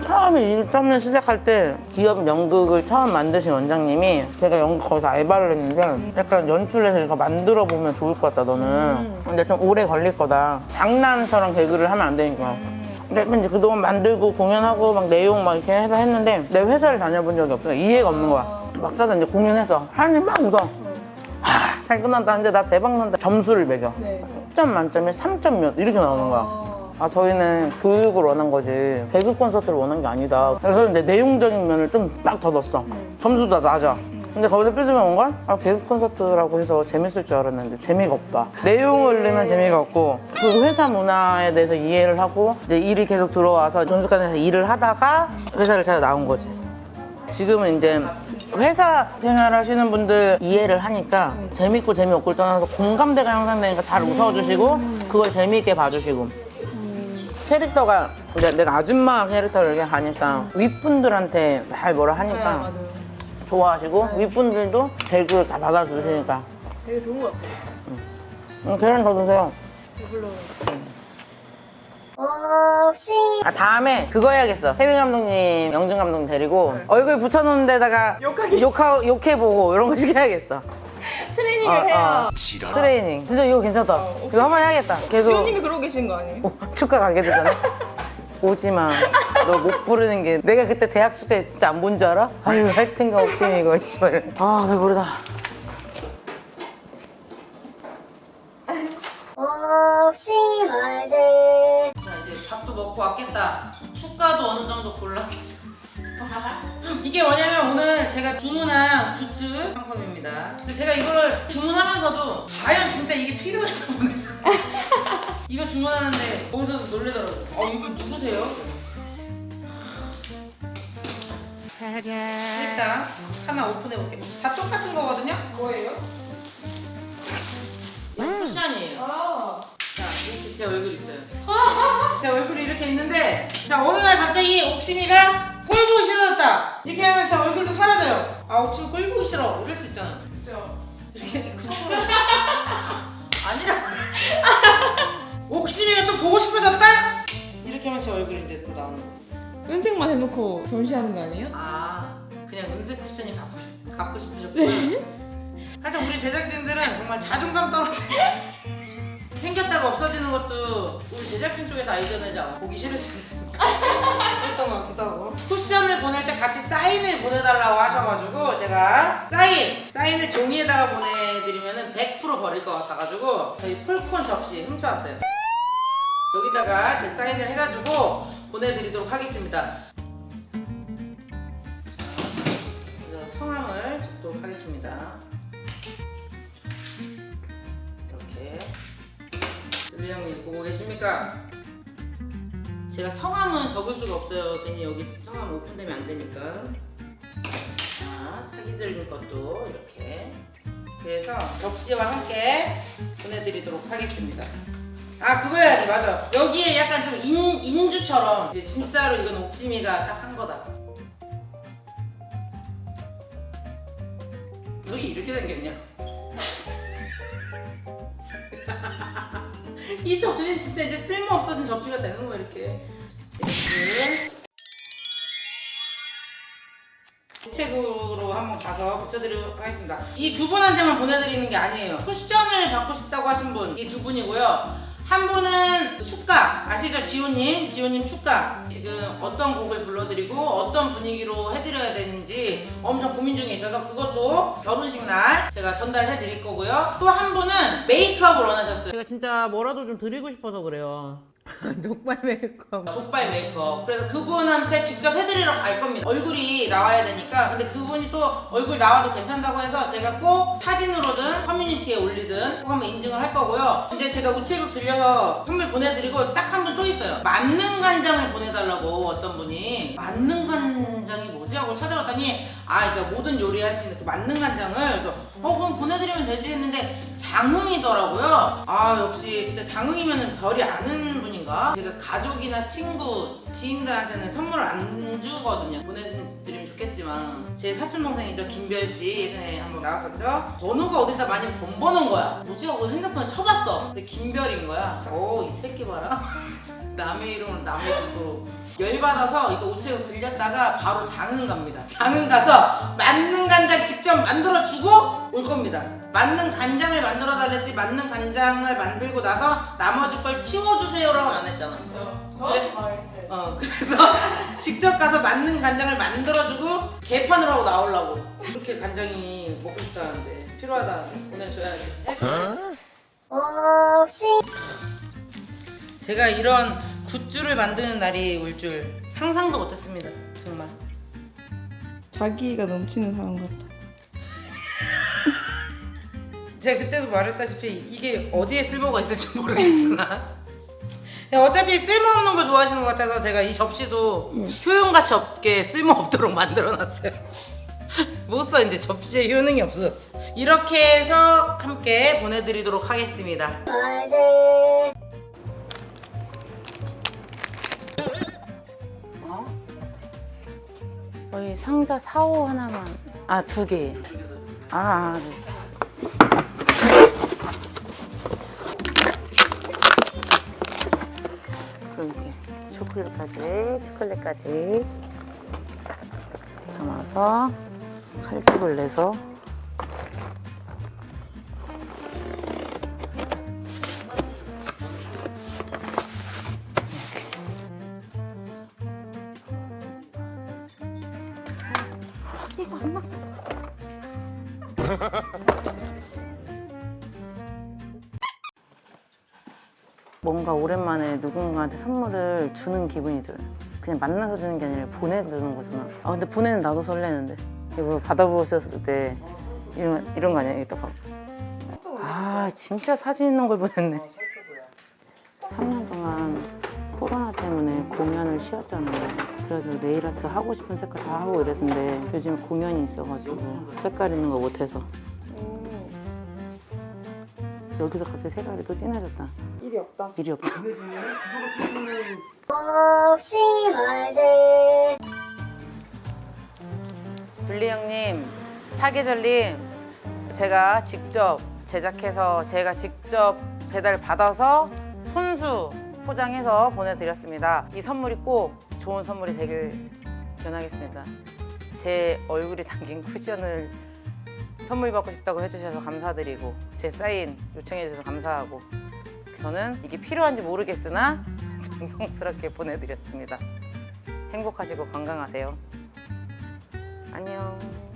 처음에 일 처음에 시작할 때 기업 연극을 처음 만드신 원장님이 제가 연극 거기서 알바를 했는데 약간 연출해서 이거 만들어 보면 좋을 것 같다 너는. 근데 좀 오래 걸릴 거다. 장난처럼 개그를 하면 안 되니까. 근데 이제 그동안 만들고 공연하고 막 내용 막 이렇게 해서 했는데 내 회사를 다녀본 적이 없어 이해가 없는 거야. 막상 이제 공연해서 하는데 막 웃어. 하, 잘 끝났다. 근데 나 대박 난다. 점수를 매겨. 네. 10점 만점에 3점 몇 이렇게 나오는 거야. 어, 아 저희는 교육을 원한 거지. 개그 콘서트를 원한 게 아니다. 그래서 이제 내용적인 면을 좀막더 넣었어. 점수도 낮아. 근데 거기서 삐지면 온 건? 아 개그 콘서트라고 해서 재밌을 줄 알았는데 재미가 없다. 내용을 넣으면 재미가 없고 그 회사 문화에 대해서 이해를 하고 이제 일이 계속 들어와서 존스관에서 일을 하다가 회사를 찾아 나온 거지. 지금은 이제 회사 생활 하시는 분들 이해를 하니까 재밌고 재미없고를 떠나서 공감대가 형성되니까 잘 웃어주시고 그걸 재미있게 봐주시고 캐릭터가 이제 내가 아줌마 캐릭터를 이렇게 하니까 윗분들한테 잘 뭐라 네, 하니까 맞아요. 좋아하시고 윗분들도 개그 다 받아주시니까 되게 좋은 것 같아요. 음, 계란 더 드세요 배불러. 없이 아 다음에 그거 해야겠어 혜민 감독님 영준 감독님 데리고 얼굴 붙여놓은 데다가 욕하기. 욕하, 욕해보고 이런 거 시켜야겠어 트레이닝을 어, 해야. 어. 트레이닝. 진짜 이거 괜찮다. 혹시- 이거 한번 해야겠다. 계속. 지호님이 그러고 계신 거 아니에요? 오, 축가 가게 되잖아. 오지마. 너 못 부르는 게. 내가 그때 대학 축제 진짜 안 본 줄 알아? 아유 할 생각 없이 이거 씨발 아 배부르다. 없이 말들. 자 이제 밥도 먹고 왔겠다. 축가도 어느 정도 골라 이게 뭐냐면 오늘 제가 주문한 굿즈 상품입니다 근데 제가 이거를 주문하면서도 과연 진짜 이게 필요해서 보내서 이거 주문하는데 거기서도 놀래더라고요 어 이거 누구세요? 일단 하나 오픈해 볼게요 다 똑같은 거거든요? 뭐예요? 이거 쿠션이에요 아. 자, 이렇게 제 얼굴이 있어요. 제 얼굴이 이렇게 있는데, 자, 어느 날 갑자기 옥심이가. 이렇게 하면 제 얼굴도 사라져요. 아, 꼴 보기 싫어. 이럴 수 있잖아. 그죠. 이렇게, 그쵸? 아니라. 옥심이가 또 보고 싶어졌다? 이렇게 하면 제 얼굴이 이제 또 나오는 거. 은색만 해놓고 전시하는 거 아니에요? 아, 그냥 은색 쿠션이 갖고, 싶- 갖고 싶으셨구나. 하여튼 우리 제작진들은 정말 자존감 떨어져. 생겼다가 없어지는 것도 우리 제작진 쪽에서 아이디어 내지 않아. 보기 싫을 수 있으니까. 했던 것 같기도 하고. 쿠션을 보낼 때 같이 사인을 보내달라고 하셔가지고 제가 사인! 사인을 종이에다가 보내드리면 100% 버릴 것 같아가지고 저희 폴콘 접시 훔쳐왔어요. 여기다가 제 사인을 해가지고 보내드리도록 하겠습니다. 성함을 적도록 하겠습니다. 이렇게 율리 형님 보고 계십니까? 제가 성함은 적을 수가 없어요. 괜히 여기 성함 오픈되면 안 되니까. 자, 사기 들린 것도 이렇게. 그래서 접시와 함께 보내드리도록 하겠습니다. 아 그거 해야지 맞아. 여기에 약간 좀 인, 인주처럼 이제 진짜로 이건 옥심이가 딱 한 거다. 여기 이렇게 생겼냐? 이 접시 진짜 이제 쓸모 없어진 접시가 되는 거야 이렇게. 이렇게. 우체국으로 한번 가서 붙여드리도록 하겠습니다. 이 두 분한테만 보내드리는 게 아니에요. 쿠션을 받고 싶다고 하신 분, 이 두 분이고요. 한 분은 축가. 아시죠? 지호님? 지호님 축가. 지금 어떤 곡을 불러드리고 어떤 분위기로 해드려야 되는지 엄청 고민 중에 있어서 그것도 결혼식 날 제가 전달해 드릴 거고요. 또 한 분은 메이크업을 원하셨어요. 제가 진짜 뭐라도 좀 드리고 싶어서 그래요 녹발 메이크업. 족발 메이크업. 그래서 그분한테 직접 해드리러 갈 겁니다. 얼굴이 나와야 되니까. 근데 그분이 또 얼굴 나와도 괜찮다고 해서 제가 꼭 사진으로든 커뮤니티에 올리든 꼭 한번 인증을 할 거고요. 이제 제가 우체국 들려서 선물 보내드리고 딱 한 분 또 있어요. 만능 간장을 보내달라고 어떤 분이. 만능 간장이 뭐지? 하고 찾아봤더니 아 그러니까 모든 요리할 수 있는 그 만능 간장을. 그래서 어 그럼 보내드리면 되지 했는데 장흥이더라고요. 아 역시. 그때 장흥이면은 별이 아는 분인 가 제가 가족이나 친구 지인들한테는 선물을 안 주거든요. 보내드리면 좋겠지만 제 사촌 동생이죠. 김별 씨 예전에 한번 나왔었죠? 번호가 어디서 많이 본 번호인 거야. 뭐지? 하고 핸드폰 쳐봤어. 근데 김별인 거야. 오 이 새끼 봐라 남의 이름으로 남의 주소 열받아서 이거 우체국 들렸다가 바로 장흥 갑니다. 장흥 가서 맞는 간장 직접 만들어 주고 올 겁니다. 맞는 간장을 만들어 달랬지 맞는 간장을 만들고 나서 나머지 걸 치워주세요라고 안 했잖아. 저 그래? 말했어요. 어 그래서 직접 가서 맞는 간장을 만들어주고 개판을 하고 나오려고. 그렇게 간장이 먹고 싶다는데 필요하다는데 보내줘야지. 없이 제가 이런 굿즈를 만드는 날이 올 줄 상상도 못했습니다 정말. 자기가 넘치는 사람 같아. 제가 그때도 말했다시피 이게 어디에 쓸모가 있을지 모르겠으나. 어차피 쓸모없는 거 좋아하시는 것 같아서 제가 이 접시도 효용가치 없게 쓸모없도록 만들어놨어요. 못 써 이제 접시에 효능이 없어졌어. 이렇게 해서 함께 보내드리도록 하겠습니다 저희 상자 4, 5 하나만. 아 두 개. 아, 아 네. 그렇게 초콜릿까지 초콜릿까지. 담아서 칼집을 내서 뭔가 오랜만에 누군가한테 선물을 주는 기분이 들어요. 그냥 만나서 주는 게 아니라 보내주는 거잖아. 아 근데 보내는 나도 설레는데. 이거 받아보셨을 때 이런 이런 거 아니야? 이거 딱. 아 진짜 사진 있는 걸 보냈네. 3년 동안 코로나 때문에 공연을 쉬었잖아요. 그래서 네일 아트 하고 싶은 색깔 다 하고 이랬는데 요즘 공연이 있어가지고 색깔 있는 거 못해서 여기서 갑자기 색깔이 또 진해졌다. 일이 없다. 일이 없다. 없이 말들 블리 형님, 사계절님, 제가 직접 제작해서 제가 직접 배달 받아서 손수 포장해서 보내드렸습니다. 이 선물이 꼭 좋은 선물이 되길 변하겠습니다. 제 얼굴이 담긴 쿠션을 선물 받고 싶다고 해주셔서 감사드리고 제 사인 요청해주셔서 감사하고 저는 이게 필요한지 모르겠으나 정성스럽게 보내드렸습니다. 행복하시고 건강하세요. 안녕.